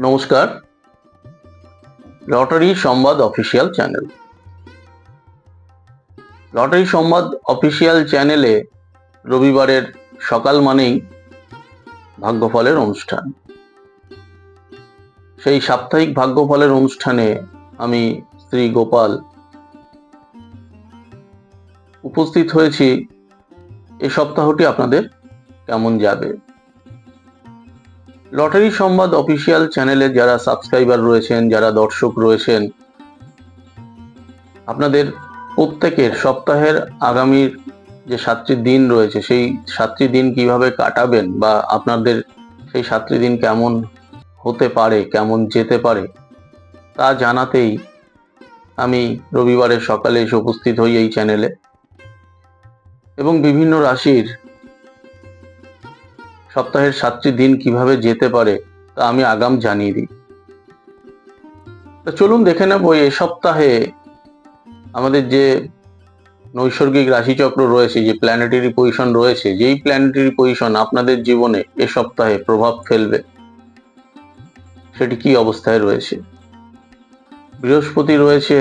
নমস্কার। Lottery Sambad official channel. Lottery Sambad official চ্যানেলে রবিবারের সকাল মানেই ভাগ্যফলের অনুষ্ঠান। সেই সাপ্তাহিক ভাগ্যফলের অনুষ্ঠানে আমি শ্রী গোপাল উপস্থিত হয়েছি। এ সপ্তাহটি আপনাদের কেমন যাবে? লটারি সংবাদ অফিসিয়াল চ্যানেলে যারা সাবস্ক্রাইবার রয়েছেন, যারা দর্শক রয়েছেন, আপনাদের প্রত্যেকের সপ্তাহের আগামীর যে সাতটি দিন রয়েছে, সেই সাতটি দিন কীভাবে কাটাবেন বা আপনাদের সেই সাতটি দিন কেমন হতে পারে, কেমন যেতে পারে, তা জানাতেই আমি রবিবারের সকালে এসে উপস্থিত হই এই চ্যানেলে। এবং বিভিন্ন রাশির সপ্তাহের সাতটি দিন কীভাবে যেতে পারে, তা আমি আগাম জানিয়ে দিই। তো চলুন দেখে নেব, এ সপ্তাহে আমাদের যে নৈসর্গিক রাশিচক্র রয়েছে, যে প্ল্যানেটারি পজিশন রয়েছে, যেই প্ল্যানেটারি পজিশন আপনাদের জীবনে এ সপ্তাহে প্রভাব ফেলবে, সেটি কি অবস্থায় রয়েছে? বৃহস্পতি রয়েছে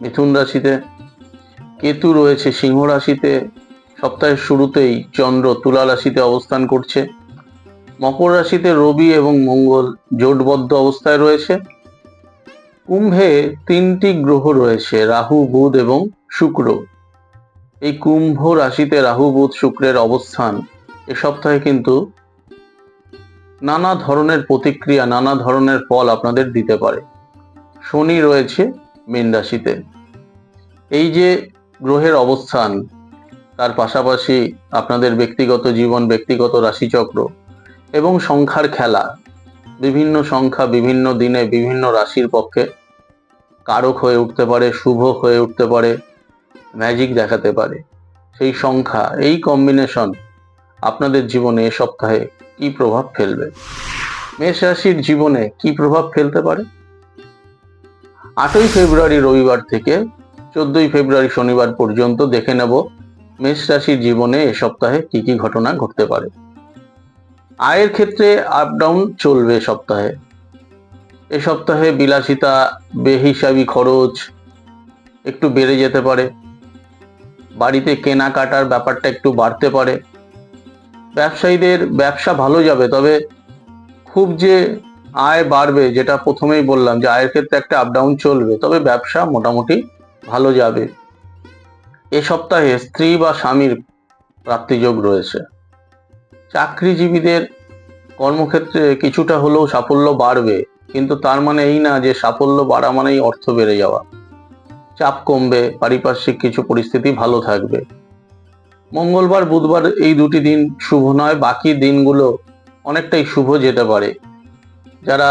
মিথুন রাশিতে, কেতু রয়েছে সিংহ রাশিতে সপ্তাহের শুরুতেই চন্দ্র তুলা রাশিতে অবস্থান করছে। মকর রাশিতে রবি এবং মঙ্গল জোটবদ্ধ অবস্থায় রয়েছে। কুম্ভে তিনটি গ্রহ রয়েছে, রাহু, বুধ এবং শুক্র। এই কুম্ভ রাশিতে রাহু, বুধ, শুক্রের অবস্থান এ সপ্তাহে কিন্তু নানা ধরনের প্রতিক্রিয়া, নানা ধরনের ফল আপনাদের দিতে পারে। শনি রয়েছে মীন রাশিতে। এই যে গ্রহের অবস্থান তার পাশাপাশি আপনাদের ব্যক্তিগত জীবন, ব্যক্তিগত রাশিচক্র এবং সংখ্যার খেলা। বিভিন্ন সংখ্যা বিভিন্ন দিনে বিভিন্ন রাশির পক্ষে কারক হয়ে উঠতে পারে, শুভ হয়ে উঠতে পারে ম্যাজিক দেখাতে পারে। সেই সংখ্যা, এই কম্বিনেশন আপনাদের জীবনে এ সপ্তাহে কি প্রভাব ফেলবে? মেষ রাশির জীবনে কি প্রভাব ফেলতে পারে? আটই ফেব্রুয়ারি রবিবার থেকে চোদ্দই ফেব্রুয়ারি শনিবার পর্যন্ত দেখে নেব মেষ রাশির জীবনে এ সপ্তাহে কি কি ঘটনা ঘটতে পারে? আয়ের ক্ষেত্রে আপ ডাউন চলবে সপ্তাহে। এ সপ্তাহে বিলাসিতা, বেহিসাবি খরচ একটু বেড়ে যেতে পারে। বাড়িতে কেনাকাটার ব্যাপারটা একটু বাড়তে পারে। ব্যবসায়ীদের ব্যবসা ভালো যাবে, তবে খুব যে আয় বাড়বে যেটা প্রথমেই বললাম যে আয়ের ক্ষেত্রে একটা আপ ডাউন চলবে, তবে ব্যবসা মোটামুটি ভালো যাবে। এ সপ্তাহে স্ত্রী বা স্বামীর প্রাপ্তিযোগ রয়েছে। চাকরিজীবীদের কর্মক্ষেত্রে কিছুটা হলেও সাফল্য বাড়বে, কিন্তু তার মানে এই না যে সাফল্য বাড়া মানেই অর্থ বেড়ে যাওয়া। চাপ কমবে, পারিপার্শ্বিক কিছু পরিস্থিতি ভালো থাকবে। মঙ্গলবার, বুধবার এই দুটি দিন শুভ নয়, বাকি দিনগুলো অনেকটাই শুভ যেতে পারে। যারা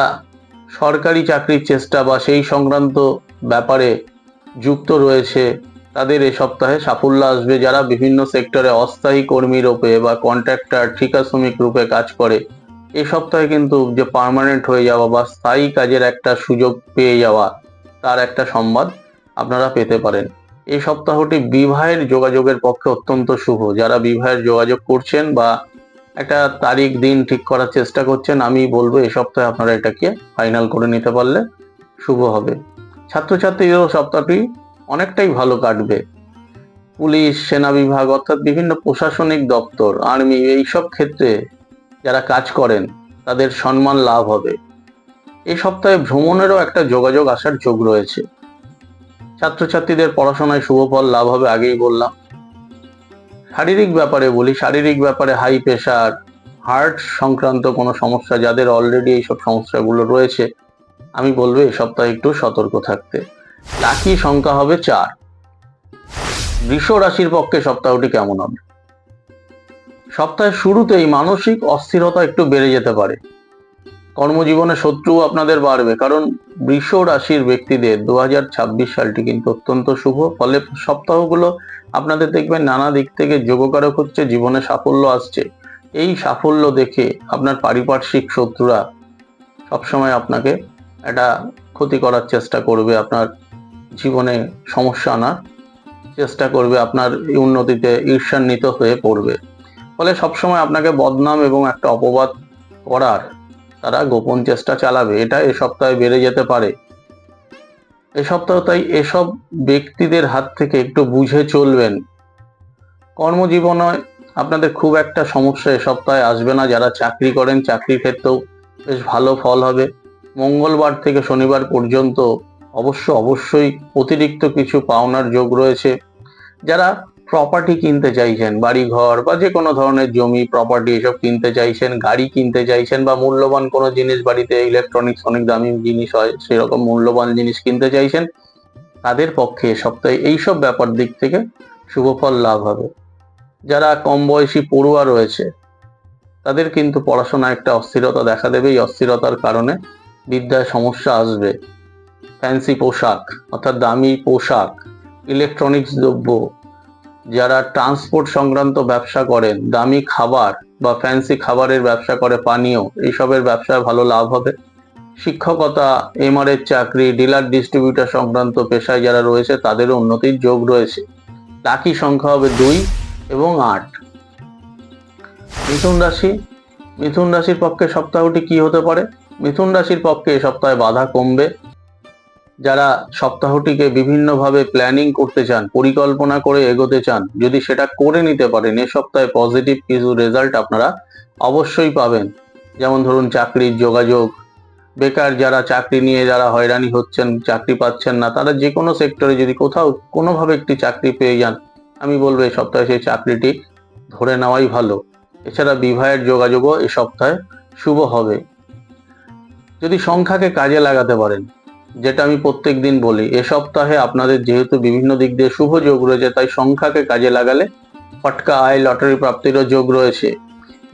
সরকারি চাকরির চেষ্টা বা সেই সংক্রান্ত ব্যাপারে যুক্ত রয়েছে তাদের এ সপ্তাহে সাফল্য আসবে যারা বিভিন্ন সেক্টরে অস্থায়ী কর্মী রূপে বা কন্ট্রাক্টর ঠিকা শ্রমিক রূপে কাজ করে। এ সপ্তাহে কিন্তু যে পার্মানেন্ট হয়ে যাওয়া বা স্থায়ী কাজের একটা সুযোগ পেয়ে যাওয়া, তার একটা সংবাদ আপনারা পেতে পারেন। এই সপ্তাহটি বিবাহের যোগাযোগের পক্ষে অত্যন্ত শুভ। যারা বিবাহের যোগাযোগ করছেন বা একটা তারিখ, দিন ঠিক করার চেষ্টা করছেন, আমি বলব এই সপ্তাহে আপনারা এটাকে ফাইনাল করে নিতে পারলে শুভ হবে। ছাত্রছাত্রীদেরও সপ্তাহটি অনেকটাই ভালো কাটবে। পুলিশ সেনা বিভাগ অর্থাৎ বিভিন্ন প্রশাসনিক দপ্তর, আর্মি এইসব ক্ষেত্রে যারা কাজ করেন, তাদের সম্মান লাভ হবে। এই সপ্তাহে ভ্রমণেরও একটা যোগাযোগ আসার যোগ রয়েছে। ছাত্রছাত্রীদের পড়াশোনায় শুভ ফল লাভ হবে আগেই বললাম। শারীরিক ব্যাপারে বলি, শারীরিক ব্যাপারে হাই প্রেশার হার্ট সংক্রান্ত কোনো সমস্যা, যাদের অলরেডি এইসব সমস্যাগুলো রয়েছে, আমি বলব এই সপ্তাহে একটু সতর্ক থাকতে। লাকি সংখ্যা হবে চার। বৃষ রাশির পক্ষে সপ্তাহটি কেমন হবে? সপ্তাহের শুরুতেই মানসিক অস্থিরতা একটু বেড়ে যেতে পারে। কর্মজীবনে শত্রু আপনাদের বাড়বে, কারণ বৃষ রাশির ব্যক্তিদের দু সালটি কিন্তু অত্যন্ত শুভ। ফলে সপ্তাহগুলো আপনাদের দেখবেন নানা দিক থেকে যোগকারক হচ্ছে, জীবনে সাফল্য আসছে। এই সাফল্য দেখে আপনার পারিপার্শ্বিক শত্রুরা সবসময় আপনাকে একটা ক্ষতি করার চেষ্টা করবে, আপনার জীবনে সমস্যা আনার চেষ্টা করবে আপনার উন্নতিতে ঈর্ষান্বিত হয়ে পড়বে। ফলে সবসময় আপনাকে বদনাম এবং একটা অপবাদ করার তারা গোপন চেষ্টা চালাবে। এটা এ সপ্তাহে বেড়ে যেতে পারে। এ সপ্তাহ তাই এসব ব্যক্তিদের হাত থেকে একটু বুঝে চলবেন। কর্মজীবনে আপনাদের খুব একটা সমস্যা এ সপ্তাহে আসবে না। যারা চাকরি করেন, চাকরির ক্ষেত্রেও বেশ ভালো ফল হবে। মঙ্গলবার থেকে শনিবার পর্যন্ত অবশ্য অবশ্যই অতিরিক্ত কিছু পাওনার যোগ রয়েছে। যারা প্রপার্টি কিনতে চাইছেন বাড়ি ঘর বা যে কোনো ধরনের জমি প্রপার্টি এসব কিনতে চাইছেন, গাড়ি কিনতে চাইছেন বা মূল্যবান কোনো জিনিস বাড়িতে ইলেকট্রনিক্স অনেক দামি জিনিস হয়, সেরকম মূল্যবান জিনিস কিনতে চাইছেন, তাদের পক্ষে সপ্তাহে এইসব ব্যাপার দিক থেকে শুভফল লাভ হবে। যারা কম বয়সী পড়ুয়া রয়েছে, তাদের কিন্তু পড়াশোনা একটা অস্থিরতা দেখা দেবে। এই অস্থিরতার কারণে বিদ্যায় সমস্যা আসবে। ফ্যান্সি পোশাক, অর্থাৎ দামি পোশাক ইলেকট্রনিক্স দ্রব্য, যারা ট্রান্সপোর্ট সংক্রান্ত ব্যবসা করেন, দামি খাবার বা ফ্যান্সি খাবারের ব্যবসা করে পানীয়, এইসবের ব্যবসায় ভালো লাভ হবে। শিক্ষকতা এমআর এর চাকরি ডিলার ডিস্ট্রিবিউটর সংক্রান্ত পেশায় যারা রয়েছে, তাদেরও উন্নতির যোগ রয়েছে। লাকি সংখ্যা হবে দুই এবং আট। মিথুন রাশি, মিথুন রাশির পক্ষে সপ্তাহটি কি হতে পারে? মিথুন রাশির পক্ষে এ সপ্তাহে বাধা কমবে। যারা সপ্তাহটিকে বিভিন্নভাবে প্ল্যানিং করতে চান, পরিকল্পনা করে এগোতে চান, যদি সেটা করে নিতে পারেন, এ সপ্তাহে পজিটিভ কিছু রেজাল্ট আপনারা অবশ্যই পাবেন। যেমন ধরুন চাকরির যোগাযোগ, বেকার যারা চাকরি নিয়ে যারা হয়রানি হচ্ছেন, চাকরি পাচ্ছেন না, তারা যে কোনো সেক্টরে যদি কোথাও কোনোভাবে একটি চাকরি পেয়ে যান, আমি বলব এই সপ্তাহে সেই চাকরিটি ধরে নেওয়াই ভালো। এছাড়া বিবাহের যোগাযোগও এ সপ্তাহে শুভ হবে। যদি সংখ্যাকে কাজে লাগাতে পারেন যেটা আমি প্রত্যেক দিন বলি, এ সপ্তাহে আপনাদের যেহেতু বিভিন্ন দিক দিয়ে শুভ যোগ রয়েছে, তাই সংখ্যাকে কাজে লাগালে ফটকা, আয়, লটারি প্রাপ্তিরও যোগ রয়েছে।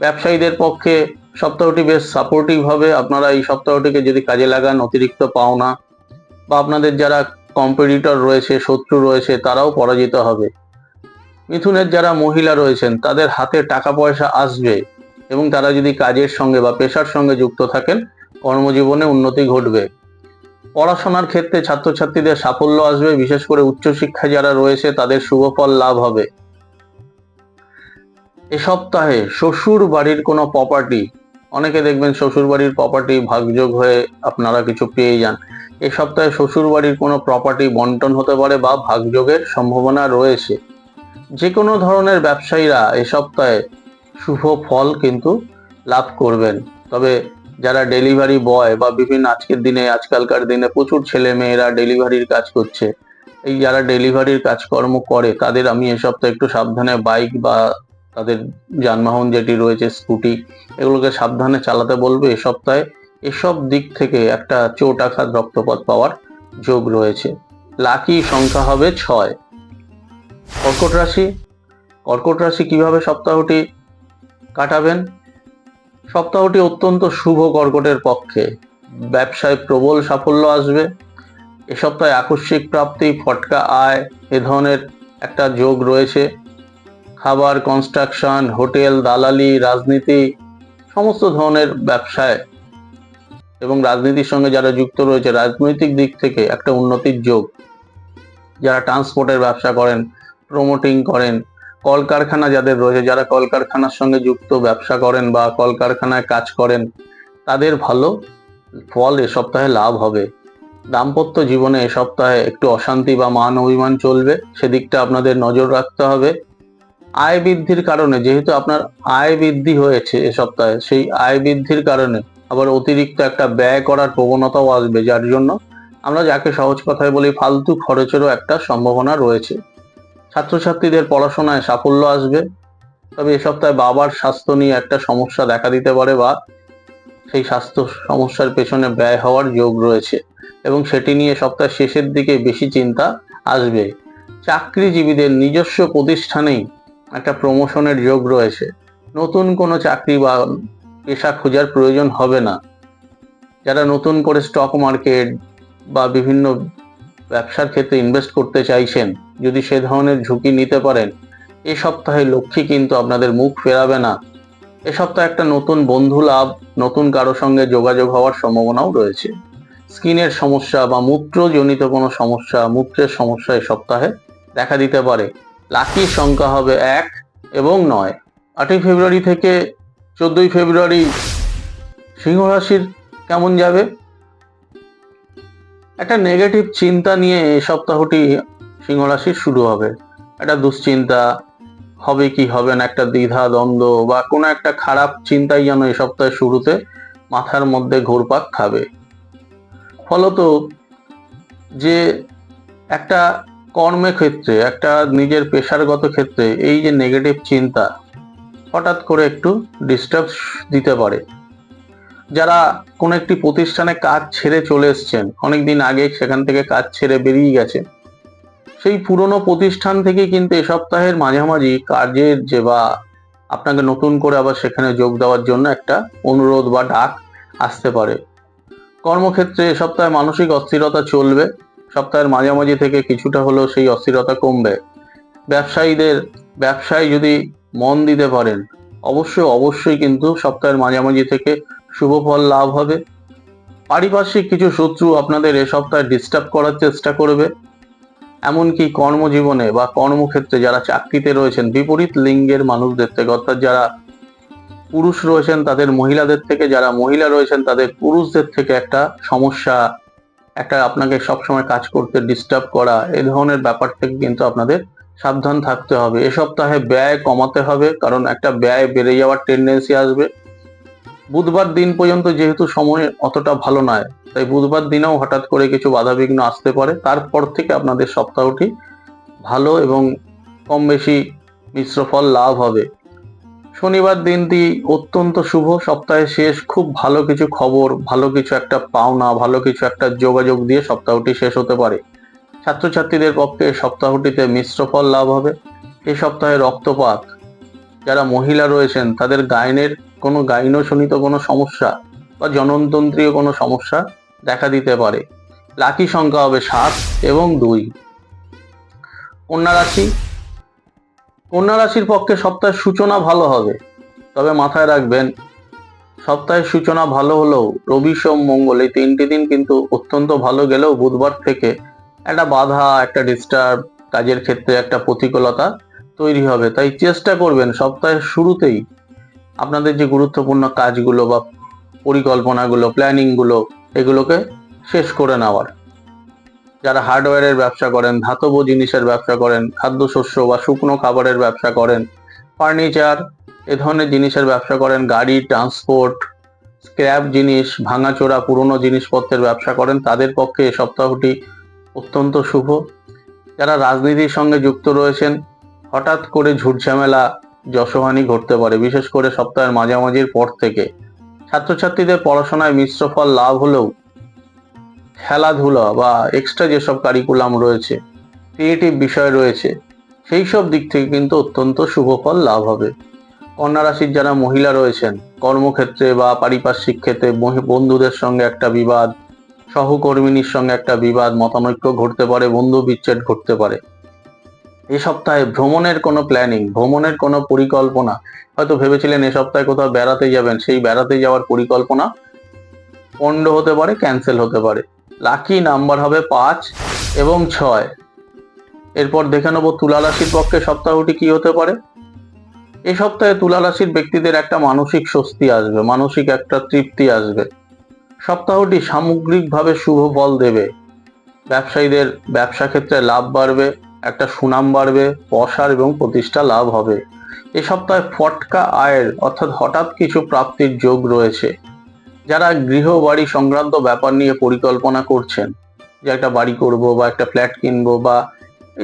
ব্যবসায়ীদের পক্ষে সপ্তাহটি বেশ সাপোর্টিভ হবে। আপনারা এই সপ্তাহটিকে যদি কাজে লাগান, অতিরিক্ত পাওনা বা আপনাদের যারা কম্পিটিটর রয়েছে, শত্রু রয়েছে, তারাও পরাজিত হবে। মিথুনের যারা মহিলা রয়েছেন, তাদের হাতে টাকা পয়সা আসবে এবং তারা যদি কাজের সঙ্গে বা পেশার সঙ্গে যুক্ত থাকেন, কর্মজীবনে উন্নতি ঘটবে। পড়াশোনার ক্ষেত্রে ছাত্রছাত্রীদের সাফল্য আসবে, বিশেষ করে উচ্চশিক্ষা যারা রয়েছে তাদের শুভফল লাভ হবে। এ সপ্তাহে শ্বশুর বাড়ির কোনো প্রপার্টি অনেকে দেখবেন শ্বশুর বাড়ির প্রপার্টি ভাগযোগ হয়ে আপনারা কিছু পেয়ে যান। এ সপ্তাহে শ্বশুর বাড়ির কোনো প্রপার্টি বন্টন হতে পারে বা ভাগযোগের সম্ভাবনা রয়েছে। যে কোনো ধরনের ব্যবসায়ীরা এ সপ্তাহে শুভ ফল কিন্তু লাভ করবেন। তবে যারা ডেলিভারি বয় বা বিভিন্ন আজকের দিনে, আজকালকার দিনে প্রচুর ছেলে মেয়েরা ডেলিভারির কাজ করছে। এই যারা ডেলিভারির কাজকর্ম করে, তাদের আমি এ সপ্তাহে একটু সাবধানে বাইক বা তাদের যানবাহন যেটি রয়েছে স্কুটি এগুলোকে সাবধানে চালাতে বলবে। এ সপ্তাহে এসব দিক থেকে একটা চোট আঘাত রক্তপাত পাওয়ার যোগ রয়েছে। লাকি সংখ্যা হবে ছয়। কর্কট রাশি? কর্কট রাশি কীভাবে সপ্তাহটি কাটাবেন? সপ্তাহটি অত্যন্ত শুভ কর্কটের পক্ষে। ব্যবসায় প্রবল সাফল্য আসবে। এ সপ্তাহে আকস্মিক প্রাপ্তি, ফটকা, আয়, এ ধরনের একটা যোগ রয়েছে। খাবার কনস্ট্রাকশন হোটেল, দালালি, রাজনীতি, সমস্ত ধরনের ব্যবসায় এবং রাজনীতির সঙ্গে যারা যুক্ত রয়েছে, রাজনৈতিক দিক থেকে একটা উন্নতির যোগ। যারা ট্রান্সপোর্টের ব্যবসা করেন প্রমোটিং করেন কলকারখানা যাদের রয়েছে, যারা কলকারখানার সঙ্গে যুক্ত, ব্যবসা করেন বা কলকারখানায় কাজ করেন, তাদের ভালো ফল এ সপ্তাহে লাভ হবে। দাম্পত্য জীবনে এ সপ্তাহে একটু অশান্তি বা মান অভিমান চলবে, সেদিকটা আপনাদের নজর রাখতে হবে। আয় বৃদ্ধির কারণে, যেহেতু আপনার আয় বৃদ্ধি হয়েছে এ সপ্তাহে, সেই আয় বৃদ্ধির কারণে আবার অতিরিক্ত একটা ব্যয় করার প্রবণতাও আসবে, যার জন্য আমরা যাকে সহজ কথায় বলি, ফালতু খরচেরও একটা সম্ভাবনা রয়েছে। ছাত্রছাত্রীদের পড়াশোনায় সাফল্য আসবে। তবে এ সপ্তাহে বাবার স্বাস্থ্য নিয়ে একটা সমস্যা দেখা দিতে পারে বা সেই স্বাস্থ্য সমস্যার পেছনে ব্যয় হওয়ার যোগ রয়েছে এবং সেটি নিয়ে সপ্তাহের শেষের দিকে বেশি চিন্তা আসবে। চাকরিজীবীদের নিজস্ব প্রতিষ্ঠানেই একটা প্রমোশনের যোগ রয়েছে। নতুন কোনো চাকরি বা পেশা খোঁজার প্রয়োজন হবে না। যারা নতুন করে স্টক মার্কেট বা বিভিন্ন ব্যবসার ক্ষেত্রে ইনভেস্ট করতে চাইছেন, যদি সে ধরনের ঝুঁকি নিতে পারেন, এ সপ্তাহে লক্ষ্মী কিন্তু আপনাদের মুখ ফেরাবে না। এ সপ্তাহে একটা নতুন বন্ধু লাভ, নতুন কারও সঙ্গে যোগাযোগ হওয়ার সম্ভাবনাও রয়েছে। স্কিনের সমস্যা বা মূত্রজনিত কোনো সমস্যা, মূত্রের সমস্যা এ সপ্তাহে দেখা দিতে পারে। লাকির সংখ্যা হবে এক এবং নয়। আটই ফেব্রুয়ারি থেকে চোদ্দই ফেব্রুয়ারি সিংহ রাশির কেমন যাবে? একটা নেগেটিভ চিন্তা নিয়ে এই সপ্তাহটি সিংহ রাশির শুরু হবে। একটা দুশ্চিন্তা, হবে কি হবে না, একটা দ্বিধা, দ্বন্দ্ব বা কোনো একটা খারাপ চিন্তাই যেন এই সপ্তাহের শুরুতে মাথার মধ্যে ঘুরপাক খাবে। ফলত যে একটা কর্মের ক্ষেত্রে, একটা নিজের পেশারগত ক্ষেত্রে এই যে নেগেটিভ চিন্তা, হঠাৎ করে একটু ডিস্টার্ব দিতে পারে। যারা কোনো একটি প্রতিষ্ঠানে কাজ ছেড়ে চলে এসছেন, অনেকদিন আগে সেখান থেকে কাজ ছেড়ে বেরিয়ে গেছে, সেই পুরনো প্রতিষ্ঠান থেকে কিন্তু এ সপ্তাহের মাঝামাঝি কাজের যে বা আপনাকে নতুন করে আবার সেখানে যোগ দেওয়ার জন্য একটা অনুরোধ বা ডাক আসতে পারে। কর্মক্ষেত্রে এ সপ্তাহে মানসিক অস্থিরতা চলবে, সপ্তাহের মাঝামাঝি থেকে কিছুটা হলেও সেই অস্থিরতা কমবে। ব্যবসায়ীদের, ব্যবসায় যদি মন দিতে পারেন, অবশ্যই অবশ্যই কিন্তু সপ্তাহের মাঝামাঝি থেকে শুভ ফল লাভ হবে। পারিপার্শ্বিক কিছু শত্রু আপনাদের এ সপ্তাহে ডিস্টার্ব করার চেষ্টা করবে। এমনকি কর্মজীবনে বা কর্মক্ষেত্রে যারা চাকরিতে রয়েছেন, বিপরীত লিঙ্গের মানুষদের থেকে, অর্থাৎ যারা পুরুষ রয়েছেন, তাদের মহিলাদের থেকে, যারা মহিলা রয়েছেন, তাদের পুরুষদের থেকে একটা সমস্যা, একটা আপনাকে সবসময় কাজ করতে ডিস্টার্ব করা এই ধরনের ব্যাপার থেকে কিন্তু আপনাদের সাবধান থাকতে হবে। এ সপ্তাহে ব্যয় কমাতে হবে, কারণ একটা ব্যয় বেড়ে যাওয়ার টেন্ডেন্সি আসবে। বুধবার দিন পর্যন্ত যেহেতু সময় অতটা ভালো নয়, তাই বুধবার দিনেও হঠাৎ করে কিছু বাধাবিঘ্ন আসতে পারে। তারপর থেকে আপনাদের সপ্তাহটি ভালো এবং কম বেশি মিশ্র ফল লাভ হবে। শনিবার দিনটি অত্যন্ত শুভ, সপ্তাহের শেষ, খুব ভালো কিছু খবর, ভালো কিছু একটা পাওনা, ভালো কিছু একটা যোগাযোগ দিয়ে সপ্তাহটি শেষ হতে পারে। ছাত্রছাত্রীদের পক্ষে সপ্তাহটিতে মিশ্র ফল লাভ হবে। এই সপ্তাহে রক্তপাত। যারা মহিলা রয়েছেন, তাদের গায়নের কোনো গাইনোশনিত কোনো সমস্যা বা জননতন্ত্রীয় কোনো সমস্যা দেখা দিতে পারে। লাকি সংখ্যা হবে সাত এবং দুই। কন্যা রাশি। কন্যা রাশির পক্ষে সপ্তাহের সূচনা ভালো হবে, তবে মাথায় রাখবেন, সপ্তাহের সূচনা ভালো হলেও রবি, সোম, মঙ্গল এই তিনটি দিন কিন্তু অত্যন্ত ভালো গেলেও বুধবার থেকে একটা বাধা, একটা ডিস্টার্ব কাজের ক্ষেত্রে একটা প্রতিকূলতা তৈরি হবে। তাই চেষ্টা করবেন সপ্তাহের শুরুতেই আপনাদের যে গুরুত্বপূর্ণ কাজগুলো বা পরিকল্পনাগুলো, প্ল্যানিংগুলো, এগুলোকে শেষ করে নেওয়ার। যারা হার্ডওয়্যারের ব্যবসা করেন, ধাতব জিনিসের ব্যবসা করেন, খাদ্যশস্য বা শুকনো খাবারের ব্যবসা করেন, ফার্নিচার, এ ধরনের জিনিসের ব্যবসা করেন, গাড়ি, ট্রান্সপোর্ট, স্ক্র্যাপ জিনিস, ভাঙাচোরা, পুরনো জিনিসপত্রের ব্যবসা করেন, তাদের পক্ষে এ সপ্তাহটি অত্যন্ত শুভ। যারা রাজনীতির সঙ্গে যুক্ত রয়েছেন, হঠাৎ করে ঝুটঝামেলা যশহানি ঘটতে পারে, বিশেষ করে সপ্তাহের মাঝামাঝির পর থেকে। ছাত্রছাত্রীদের পড়াশোনায় মিশ্র ফল লাভ হলেও খেলাধুলা বা এক্সট্রা যেসব কারিকুলাম রয়েছে ক্রিয়েটিভ বিষয় রয়েছে, সেই সব দিক থেকে কিন্তু অত্যন্ত শুভ ফল লাভ হবে। কন্যা রাশির যারা মহিলা রয়েছেন, কর্মক্ষেত্রে বা পারিপার্শ্বিক ক্ষেত্রে বন্ধুদের সঙ্গে একটা বিবাদ, সহকর্মিনীর সঙ্গে একটা বিবাদ, মতানৈক্য ঘটতে পারে, বন্ধু বিচ্ছেদ ঘটতে পারে। এ সপ্তাহে ভ্রমণের কোনো প্ল্যানিং ভ্রমণের কোনো পরিকল্পনা? হয়তো ভেবেছিলেন এ সপ্তাহে কোথাও বেড়াতে যাবেন, সেই বেড়াতে যাওয়ার পরিকল্পনা পণ্ড হতে পারে ক্যান্সেল হতে পারে। লাকি নাম্বার হবে পাঁচ এবং ছয়। এরপর দেখে নেব তুলা রাশির পক্ষে সপ্তাহটি কি হতে পারে। এই সপ্তাহে তুলা রাশির ব্যক্তিদের একটা মানসিক স্বস্তি আসবে, মানসিক একটা তৃপ্তি আসবে। সপ্তাহটি সামগ্রিকভাবে শুভ ফল দেবে। ব্যবসায়ীদের ব্যবসা ক্ষেত্রে লাভ বাড়বে। একটা সুনাম বাড়বে, প্রসার এবং প্রতিষ্ঠা লাভ হবে। এ সপ্তাহে ফটকা আয়ের, অর্থাৎ হঠাৎ কিছু প্রাপ্তির যোগ রয়েছে, যারা গৃহ বাড়ি সংক্রান্ত ব্যাপার নিয়ে পরিকল্পনা করছেন, যে একটা বাড়ি করব বা একটা ফ্ল্যাট কিনবো বা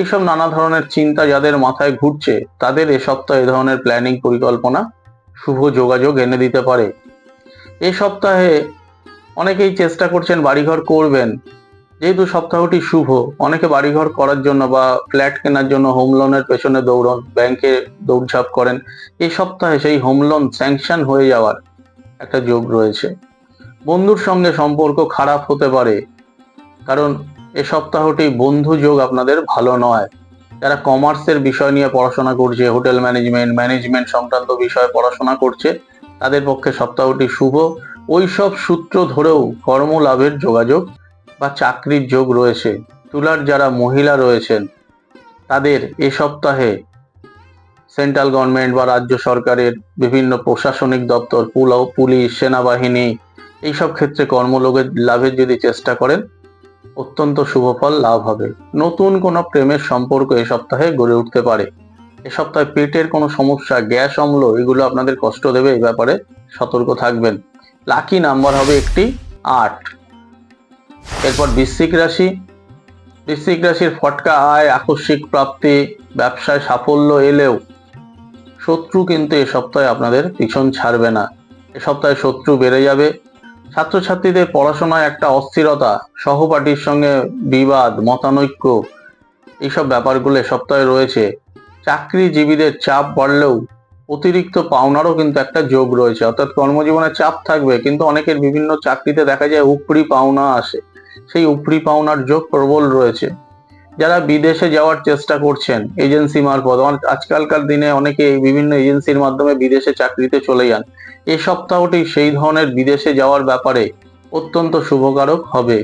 এইসব নানা ধরনের চিন্তা যাদের মাথায় ঘুরছে, তাদের এ সপ্তাহে এ ধরনের প্ল্যানিং পরিকল্পনা শুভ যোগাযোগ এনে দিতে পারে। এ সপ্তাহে অনেকেই চেষ্টা করছেন বাড়িঘর করবেন যেহেতু সপ্তাহটি শুভ, অনেকে বাড়িঘর করার জন্য বা ফ্ল্যাট কেনার জন্য হোম লোনের পেছনে দৌড়ন ব্যাংকে দৌড়ঝাঁপ করেন, এই সপ্তাহে সেই হোম লোন স্যাংশন হয়ে যাওয়ার একটা যোগ রয়েছে। বন্ধুর সঙ্গে সম্পর্ক খারাপ হতে পারে, কারণ এ সপ্তাহটি বন্ধু যোগ আপনাদের ভালো নয়। যারা কমার্সের বিষয় নিয়ে পড়াশোনা করছে হোটেল ম্যানেজমেন্ট ম্যানেজমেন্ট সংক্রান্ত বিষয়ে পড়াশোনা করছে, তাদের পক্ষে সপ্তাহটি শুভ। ওই সব সূত্র ধরেও কর্মলাভের যোগাযোগ বা চাকরির যোগ রয়েছে, তুলার যারা মহিলা রয়েছেন, তাদের এ সপ্তাহে সেন্ট্রাল গভর্নমেন্ট বা রাজ্য সরকারের বিভিন্ন প্রশাসনিক দপ্তর পুলাও পুলিশ, সেনাবাহিনী, এইসব ক্ষেত্রে কর্মলোকের লাভের যদি চেষ্টা করেন, অত্যন্ত শুভ ফল লাভ হবে। নতুন কোনো প্রেমের সম্পর্ক এ সপ্তাহে গড়ে উঠতে পারে। এ সপ্তাহে পেটের কোনো সমস্যা, গ্যাস, অম্ল, এগুলো আপনাদের কষ্ট দেবে, এই ব্যাপারে সতর্ক থাকবেন। লাকি নাম্বার হবে একটি আট। এরপর বৃশ্চিক রাশি। বৃশ্চিক রাশির ফটকা আয়, আকস্মিক প্রাপ্তি, ব্যবসায় সাফল্য এলেও শত্রু কিন্তু এ সপ্তাহে আপনাদের পিছন ছাড়বে না। এ সপ্তাহে শত্রু বেড়ে যাবে। ছাত্রছাত্রীদের পড়াশোনায় একটা অস্থিরতা, সহপাঠীর সঙ্গে বিবাদ, মতানৈক্য, এইসব ব্যাপারগুলো এ সপ্তাহে রয়েছে। চাকরিজীবীদের চাপ বাড়লেও অতিরিক্ত পাওনারও কিন্তু একটা যোগ রয়েছে। অর্থাৎ কর্মজীবনে চাপ থাকবে, কিন্তু অনেকের বিভিন্ন চাকরিতে দেখা যায় উপরি পাওনা আসে। সেই উপরি পাওনার যোগ প্রবল রয়েছে। যারা বিদেশে যাওয়ার চেষ্টা করছেন, এজেন্সি মারফত আজকালকার দিনে অনেকে বিভিন্ন এজেন্সির মাধ্যমে বিদেশে চাকরিতে চলে যান। এই সপ্তাহটি সেই ধরনের বিদেশে যাওয়ার ব্যাপারে অত্যন্ত শুভকারক হবে।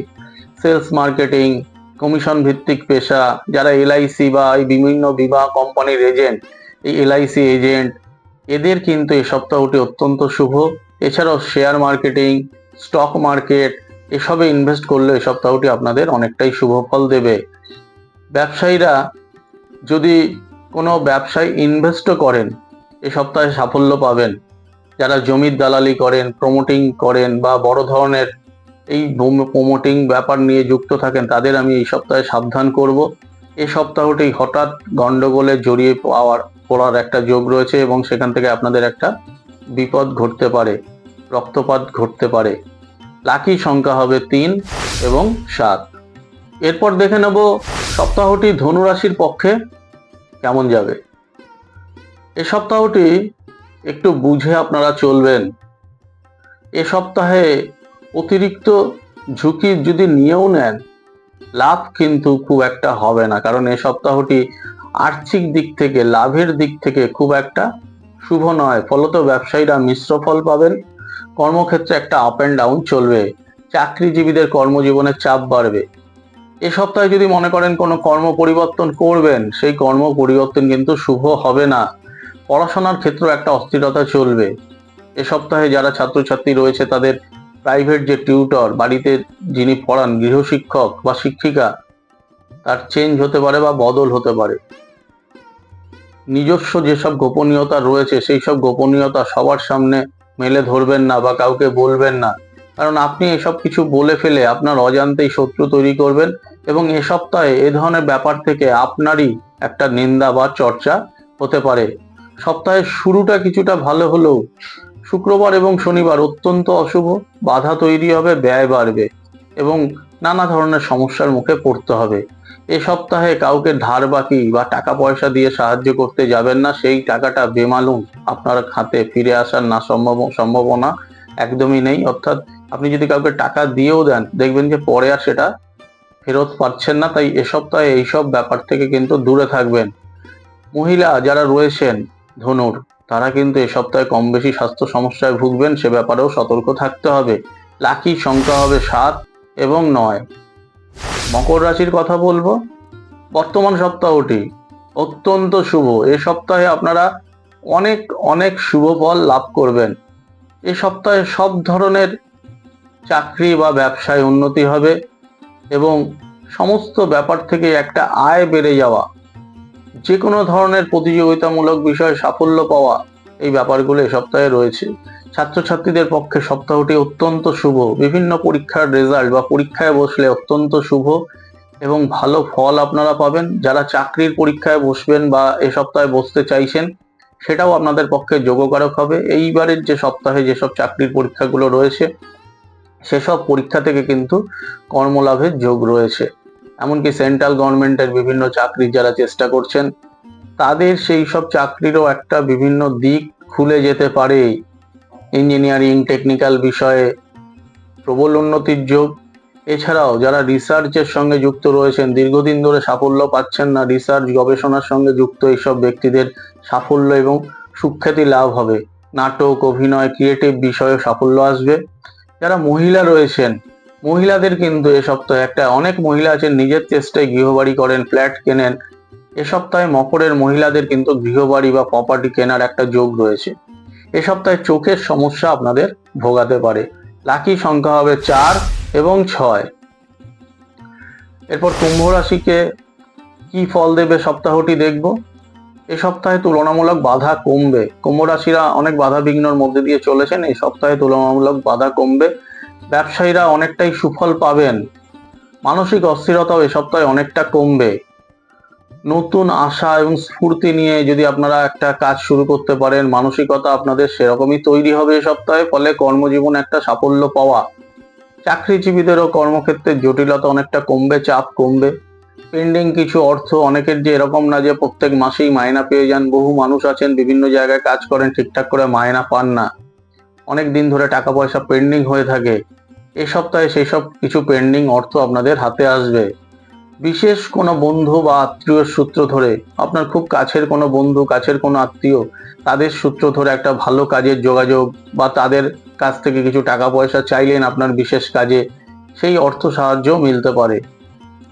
সেলস মার্কেটিং, কমিশন ভিত্তিক পেশা, যারা এলআইসি বা এই বিভিন্ন বিমা কোম্পানির এজেন্ট, এই এলআইসি এজেন্ট, এদের কিন্তু এই সপ্তাহটি অত্যন্ত শুভ। এছাড়াও শেয়ার মার্কেটিং, স্টক মার্কেট এসবে ইনভেস্ট করলে এই সপ্তাহটি আপনাদের অনেকটাই শুভ ফল দেবে। ব্যবসায়ীরা যদি কোনো ব্যবসায় ইনভেস্টও করেন, এ সপ্তাহে সাফল্য পাবেন। যারা জমির দালালি করেন প্রমোটিং করেন বা বড় ধরনের এই প্রমোটিং ব্যাপার নিয়ে যুক্ত থাকেন, তাদের আমি এই সপ্তাহে সাবধান করব। এ সপ্তাহটি হঠাৎ গণ্ডগোলে জড়িয়ে পাওয়ার, পড়ার একটা যোগ রয়েছে এবং সেখান থেকে আপনাদের একটা বিপদ ঘটতে পারে, রক্তপাত ঘটতে পারে। লাকি সংখ্যা হবে তিন এবং সাত। এরপর দেখে নেব সপ্তাহটি ধনুরাশির পক্ষে কেমন যাবে। এ সপ্তাহটি একটু বুঝে আপনারা চলবেন। এ সপ্তাহে অতিরিক্ত ঝুঁকি যদি নিয়েও নেন, লাভ কিন্তু খুব একটা হবে না, কারণ এ সপ্তাহটি আর্থিক দিক থেকে, লাভের দিক থেকে খুব একটা শুভ নয়। ফলত ব্যবসায়ীরা মিশ্র ফল পাবেন। কর্মক্ষেত্রে একটা আপ অ্যান্ড ডাউন চলবে, চাকরিজীবীদের কর্মজীবনের চাপ বাড়বে। এ সপ্তাহে যদি মনে করেন কোনো কর্ম পরিবর্তন করবেন, সেই কর্ম পরিবর্তন কিন্তু শুভ হবে না। পড়াশোনার ক্ষেত্রে একটা অস্থিরতা চলবে। এ সপ্তাহে যারা ছাত্রছাত্রী রয়েছে, তাদের প্রাইভেট যে টিউটর বাড়িতে যিনি পড়ান, গৃহশিক্ষক বা শিক্ষিকা, তার চেঞ্জ হতে পারে বা বদল হতে পারে। নিজস্ব যেসব গোপনীয়তা রয়েছে, সেই সব গোপনীয়তা সবার সামনে মেলে ধরবেন না বা কাউকে বলবেন না। কারণ আপনি এসব কিছু বলে ফেলে আপনার অজান্তেই শত্রু তৈরি করবেন এবং এ সপ্তাহে এ ধরনের ব্যাপার থেকে আপনারই একটা নিন্দা বা চর্চা হতে পারে। সপ্তাহের শুরুটা কিছুটা ভালো হলেও শুক্রবার এবং শনিবার অত্যন্ত অশুভ, বাধা তৈরি হবে, ব্যয় বাড়বে এবং নানা ধরনের সমস্যার মুখে পড়তে হবে। এ সপ্তাহে কাউকে ধার বাকি বা টাকা পয়সা দিয়ে সাহায্য করতে যাবেন না, সেই টাকাটা বেমালুম। আপনার খাতে ফিরে আসার না সম্ভব সম্ভাবনা একদমই নেই। অর্থাৎ আপনি যদি কাউকে টাকা দিয়েও দেন, দেখবেন যে পরে আর সেটা ফেরত পাচ্ছেন না। তাই এ সপ্তাহে এইসব ব্যাপার থেকে কিন্তু দূরে থাকবেন। মহিলা যারা রয়েছেন ধনুর, তারা কিন্তু এ সপ্তাহে কম বেশি স্বাস্থ্য সমস্যায় ভুগবেন। সে ব্যাপারেও সতর্ক থাকতে হবে। লাকি সংখ্যা হবে সাত এবং নয়। মকর রাশির কথা বলব। বর্তমান সপ্তাহটি অত্যন্ত শুভ। এ সপ্তাহে আপনারা অনেক অনেক শুভ ফল লাভ করবেন। এ সপ্তাহে সব ধরনের চাকরি বা ব্যবসায় উন্নতি হবে এবং সমস্ত ব্যাপার থেকে একটা আয় বেড়ে যাওয়া যে কোনো ধরনের প্রতিযোগিতামূলক বিষয়ে সাফল্য পাওয়া এই ব্যাপারগুলো এ সপ্তাহে রয়েছে। ছাত্রছাত্রীদের পক্ষে সপ্তাহটি অত্যন্ত শুভ। বিভিন্ন পরীক্ষার রেজাল্ট বা পরীক্ষায় বসলে অত্যন্ত শুভ এবং ভালো ফল আপনারা পাবেন। যারা চাকরির পরীক্ষায় বসবেন বা এ সপ্তাহে বসতে চাইছেন, সেটাও আপনাদের পক্ষে যোগকারক হবে। এইবারের যে সপ্তাহে যেসব চাকরির পরীক্ষাগুলো রয়েছে, সেসব পরীক্ষা থেকে কিন্তু কর্মলাভের যোগ রয়েছে। এমনকি সেন্ট্রাল গভর্নমেন্টের বিভিন্ন চাকরির যারা চেষ্টা করছেন, তাদের সেই সব চাকরিরও একটা বিভিন্ন দিক খুলে যেতে পারে। ইঞ্জিনিয়ারিং টেকনিক্যাল বিষয়ে প্রবল উন্নতির যোগ। এছাড়াও যারা রিসার্চের সঙ্গে যুক্ত রয়েছেন, দীর্ঘদিন ধরে সাফল্য পাচ্ছেন না রিসার্চ গবেষণার সঙ্গে যুক্ত এইসব ব্যক্তিদের সাফল্য এবং সুখ্যাতি লাভ হবে। নাটক, অভিনয় ক্রিয়েটিভ বিষয়ে সাফল্য আসবে। যারা মহিলা রয়েছেন, মহিলাদের কিন্তু এ সপ্তাহে একটা, অনেক মহিলা আছেন, নিজের চেষ্টায় গৃহবাড়ি করেন, ফ্ল্যাট কেনেন। এ সপ্তাহে মকরের মহিলাদের কিন্তু গৃহবাড়ি বা প্রপার্টি কেনার একটা যোগ রয়েছে। এ সপ্তাহে চোখের সমস্যা আপনাদের ভোগাতে পারে। লাকি সংখ্যা হবে চার এবং ছয়। এরপর কুম্ভ রাশিকে কি ফল দেবে সপ্তাহটি দেখব। এ সপ্তাহে তুলনামূলক বাধা কমবে। কুম্ভ রাশিরা অনেক বাধা বিঘ্নর মধ্যে দিয়ে চলেছেন। এই সপ্তাহে তুলনামূলক বাধা কমবে। ব্যবসায়ীরা অনেকটাই সুফল পাবেন। মানসিক অস্থিরতাও এ সপ্তাহে অনেকটা কমবে। নতুন আশা এবং স্ফূর্তি নিয়ে যদি আপনারা একটা কাজ শুরু করতে পারেন, মানসিকতা আপনাদের সেরকমই তৈরি হবে এ সপ্তাহে, ফলে কর্মজীবন একটা সাফল্য পাওয়া। চাকরিজীবীদেরও কর্মক্ষেত্রে জটিলতা অনেকটা কমবে, চাপ কমবে। পেন্ডিং কিছু অর্থ, অনেকের যে এরকম না যে প্রত্যেক মাসেই মায়না পেয়ে যান, বহু মানুষ আছেন, বিভিন্ন জায়গায় কাজ করেন, ঠিকঠাক করে মায়না পান না। অনেক দিন ধরে টাকা পয়সা পেন্ডিং হয়ে থাকে। এ সপ্তাহে সেই সব কিছু পেন্ডিং অর্থ আপনাদের হাতে আসবে। বিশেষ কোনো বন্ধু বা আত্মীয়র সূত্র ধরে, আপনার খুব কাছের কোনো বন্ধু, কাছের কোনো আত্মীয়, তাদের সূত্র ধরে একটা ভালো কাজের যোগাযোগ বা তাদের কাছ থেকে কিছু টাকা পয়সা চাইলেন আপনার বিশেষ কাজে, সেই অর্থ সাহায্য মিলতে পারে।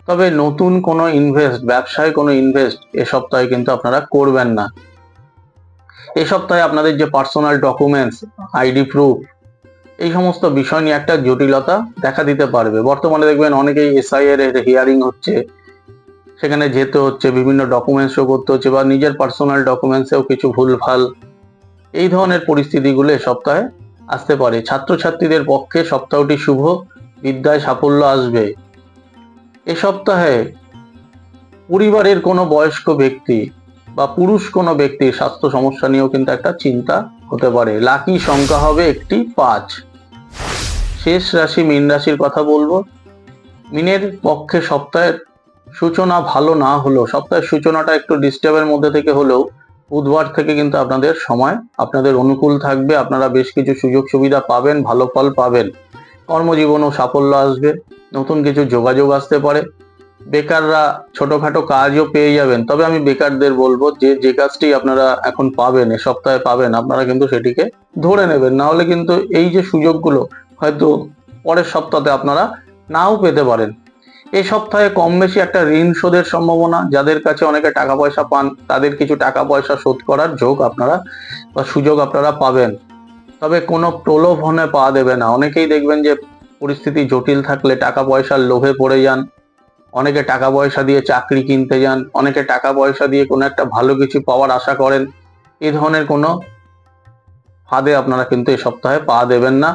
তবে নতুন কোনো ইনভেস্ট ব্যবসায় কোনো ইনভেস্ট এ সপ্তাহে কিন্তু আপনারা করবেন না। এ সপ্তাহে আপনাদের যে পার্সোনাল ডকুমেন্টস আইডি প্রুফ এই সমস্ত বিষয় নিয়ে একটা জটিলতা দেখা দিতে পারবে। বর্তমানে দেখবেন অনেকেই এসআই এর হিয়ারিং হচ্ছে, সেখানে যেতে হচ্ছে, বিভিন্ন ডকুমেন্টস শো করতে হচ্ছে বা নিজের পার্সোনাল ডকুমেন্টসেও কিছু ভুলভাল এই ধরনের পরিস্থিতিগুলো সপ্তাহে আসতে পারে। ছাত্রছাত্রীদের পক্ষে সপ্তাহটি শুভ, বিদ্যায় সাফল্য আসবে। এ সপ্তাহে পরিবারের কোনো বয়স্ক ব্যক্তি বা পুরুষ কোনো ব্যক্তির স্বাস্থ্য সমস্যা নিয়েও কিন্তু একটা চিন্তা হতে পারে। লাকি সংখ্যা হবে একটি পাঁচ। শেষ রাশি মীন রাশির কথা বলব। মিনের পক্ষে সপ্তাহের সূচনা ভালো না হলেও, সপ্তাহের সূচনাটা একটু ডিস্টার্বের মধ্যে থেকে হলেও, বুধবার থেকে কিন্তু আপনাদের সময়, আপনাদের অনুকূল থাকবে, আপনারা বেশ কিছু সুযোগ সুবিধা পাবেন, ভালো ফল পাবেন। কর্মজীবনেও সাফল্য আসবে, নতুন কিছু যোগাযোগ আসতে পারে। বেকাররা ছোটোখাটো কাজও পেয়ে যাবেন, তবে আমি বেকারদের বলব যে যে কাজটি আপনারা এখন পাবেন, এ সপ্তাহে পাবেন, আপনারা কিন্তু সেটিকে ধরে নেবেন। না হলে কিন্তু এই যে সুযোগগুলো হয়তো পরের সপ্তাহে আপনারা নাও পেতে পারেন। এই সপ্তাহে কম বেশি একটা ঋণ শোধের সম্ভাবনা, যাদের কাছে অনেকে টাকা পয়সা পান, তাদের কিছু টাকা পয়সা শোধ করার যোগ আপনারা বা সুযোগ আপনারা পাবেন। তবে কোনো প্রলোভনে পা দেবে না। অনেকেই দেখবেন যে পরিস্থিতি জটিল থাকলে টাকা পয়সার লোভে পড়ে যান, অনেকে টাকা পয়সা দিয়ে চাকরি কিনতে যান, অনেকে টাকা পয়সা দিয়ে কোনো একটা ভালো কিছু পাওয়ার আশা করেন। এ ধরনের কোনো ফাঁদে আপনারা কিন্তু এই সপ্তাহে পা দেবেন না।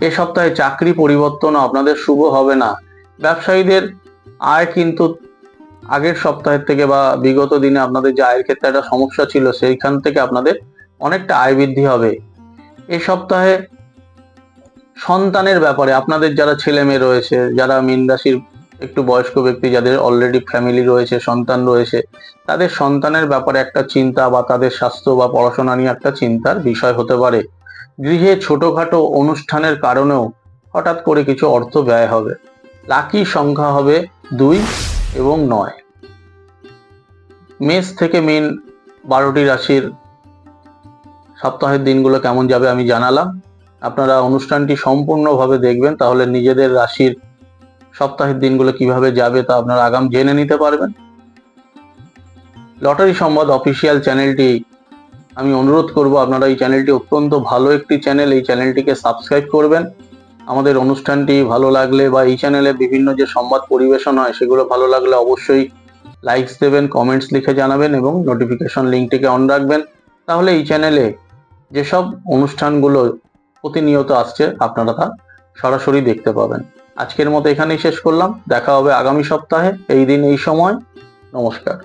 এ সপ্তাহে চাকরি পরিবর্তনও আপনাদের শুভ হবে না। ব্যবসায়ীদের আয় কিন্তু আগের সপ্তাহের থেকে বা বিগত দিনে আপনাদের যে আয়ের ক্ষেত্রে একটা সমস্যা ছিল, সেইখান থেকে আপনাদের অনেকটা আয় বৃদ্ধি হবে। এ সপ্তাহে সন্তানের ব্যাপারে আপনাদের যারা ছেলে মেয়ে রয়েছে, যারা মীন রাশির একটু বয়স্ক ব্যক্তি, যাদের অলরেডি ফ্যামিলি রয়েছে, সন্তান রয়েছে, তাদের সন্তানের ব্যাপারে একটা চিন্তা বা তাদের স্বাস্থ্য বা পড়াশোনা নিয়ে একটা চিন্তার বিষয় হতে পারে। গৃহে ছোটখাটো অনুষ্ঠানের কারণেও হঠাৎ করে কিছু অর্থ ব্যয় হবে। লাকি সংখ্যা হবে দুই এবং নয়। মেষ থেকে মিন বারোটি রাশির সপ্তাহের দিনগুলো কেমন যাবে আমি জানালাম। আপনারা অনুষ্ঠানটি সম্পূর্ণভাবে দেখবেন, তাহলে নিজেদের রাশির সপ্তাহের দিনগুলো কীভাবে যাবে তা আপনারা আগাম জেনে নিতে পারবেন। লটারি সংবাদ অফিসিয়াল চ্যানেলটি আমি অনুরোধ করব আপনারা এই চ্যানেলটি অত্যন্ত ভালো একটি চ্যানেল, এই চ্যানেলটিকে সাবস্ক্রাইব করবেন। আমাদের অনুষ্ঠানটি ভালো লাগলে বা এই চ্যানেলে বিভিন্ন যে সংবাদ পরিবেশন হয়, সেগুলো ভালো লাগলে অবশ্যই লাইকস দেবেন কমেন্টস লিখে জানাবেন এবং নোটিফিকেশন লিঙ্কটিকে অন রাখবেন। তাহলে এই চ্যানেলে যেসব অনুষ্ঠানগুলো প্রতিনিয়ত আসছে, আপনারা তা সরাসরি দেখতে পাবেন। আজকের মতো এখানেই শেষ করলাম। দেখা হবে আগামী সপ্তাহে। এই দিন, এই সময়। নমস্কার।